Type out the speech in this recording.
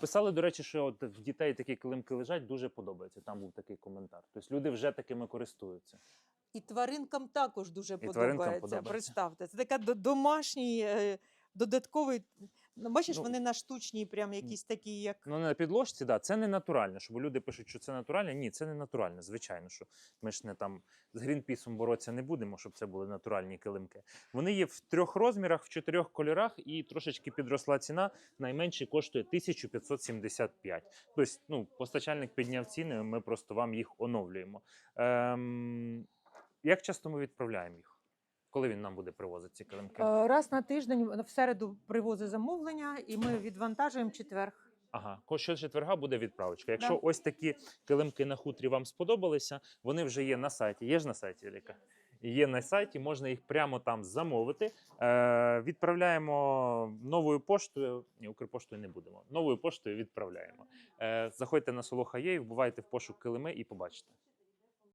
Писали, до речі, що от в дітей такі килимки лежать, дуже подобається. Там був такий коментар. Тобто люди вже такими користуються. І тваринкам також дуже тваринкам подобається. подобається. Представте, це така до- домашній е, додатковий. Ну, бачиш, Ну, вони на штучній, прям якісь такі, як Ну, на підложці, да, це не натуральне. Щоб люди пишуть, що це натуральне. Ні, це не натуральне. Звичайно, що ми ж не там з Грінпісом боротися не будемо, щоб це були натуральні килимки. Вони є в трьох розмірах, в чотирьох кольорах, і трошечки підросла ціна. Найменший коштує 1575. Тобто, ну, постачальник підняв ціни, ми просто вам їх оновлюємо. Ем, як часто ми відправляємо їх? Коли він нам буде привозити ці килимки? Е, раз на тиждень в середу привозить замовлення, і ми відвантажуємо четвер. Ага, ко- щочетверга буде відправочка. Якщо Да. ось такі килимки на хутрі вам сподобалися, вони вже є на сайті. Є ж на сайті Ліка? Є на сайті, можна їх прямо там замовити. Е, відправляємо новою поштою. Ні, Укрпоштою не будемо. Новою поштою відправляємо. Е, заходьте на село Хаєй, вбивайте в пошук килими і побачите.